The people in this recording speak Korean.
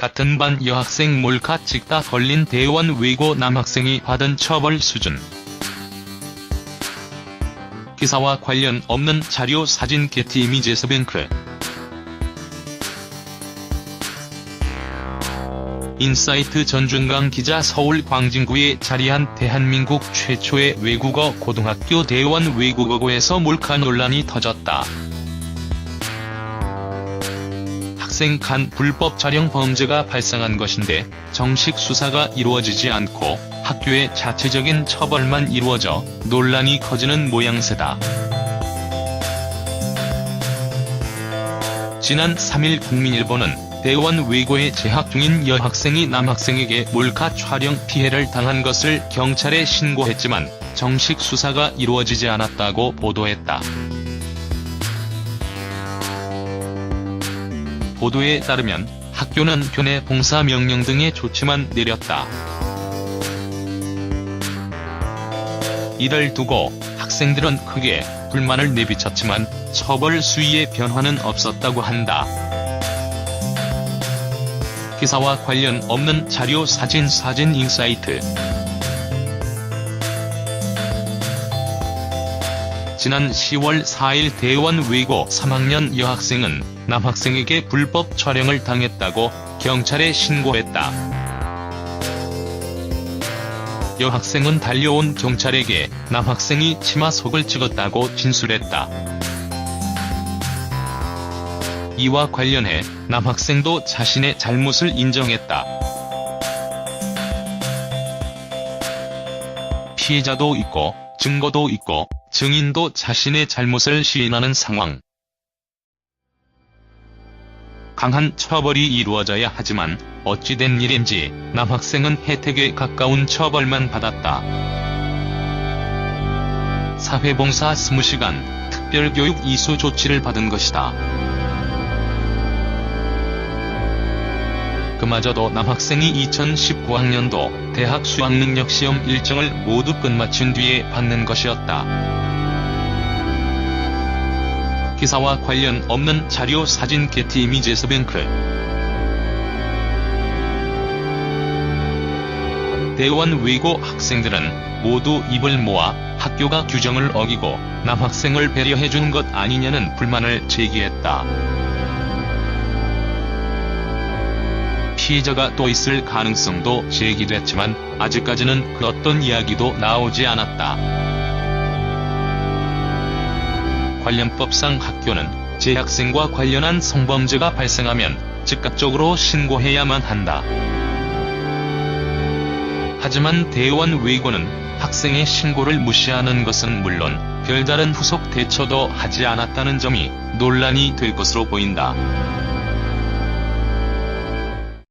같은 반 여학생 몰카 찍다 걸린 대원 외고 남학생이 받은 처벌 수준. 기사와 관련 없는 자료 사진 게티 이미지에서 뱅크 인사이트 전준강 기자 서울 광진구에 자리한 대한민국 최초의 외국어 고등학교 대원 외국어고에서 몰카 논란이 터졌다. 학생 간 불법 촬영 범죄가 발생한 것인데 정식 수사가 이루어지지 않고 학교의 자체적인 처벌만 이루어져 논란이 커지는 모양새다. 지난 3일 국민일보는 대원 외고에 재학 중인 여학생이 남학생에게 몰카 촬영 피해를 당한 것을 경찰에 신고했지만 정식 수사가 이루어지지 않았다고 보도했다. 보도에 따르면 학교는 교내 봉사 명령 등의 조치만 내렸다. 이를 두고 학생들은 크게 불만을 내비쳤지만 처벌 수위의 변화는 없었다고 한다. 기사와 관련 없는 자료 사진 사진 인사이트 지난 10월 4일 대원 외고 3학년 여학생은 남학생에게 불법 촬영을 당했다고 경찰에 신고했다. 여학생은 달려온 경찰에게 남학생이 치마 속을 찍었다고 진술했다. 이와 관련해 남학생도 자신의 잘못을 인정했다. 피해자도 있고 증거도 있고 증인도 자신의 잘못을 시인하는 상황. 강한 처벌이 이루어져야 하지만 어찌된 일인지 남학생은 혜택에 가까운 처벌만 받았다. 사회봉사 20시간 특별교육 이수 조치를 받은 것이다. 그마저도 남학생이 2019학년도 대학 수학능력시험 일정을 모두 끝마친 뒤에 받는 것이었다. 기사와 관련 없는 자료 사진 게티 이미지에서 뱅크 대원 외고 학생들은 모두 입을 모아 학교가 규정을 어기고 남학생을 배려해준 것 아니냐는 불만을 제기했다. 피해자가 또 있을 가능성도 제기됐지만 아직까지는 그 어떤 이야기도 나오지 않았다. 관련법상 학교는 재학생과 관련한 성범죄가 발생하면 즉각적으로 신고해야만 한다. 하지만 대원 외고는 학생의 신고를 무시하는 것은 물론 별다른 후속 대처도 하지 않았다는 점이 논란이 될 것으로 보인다.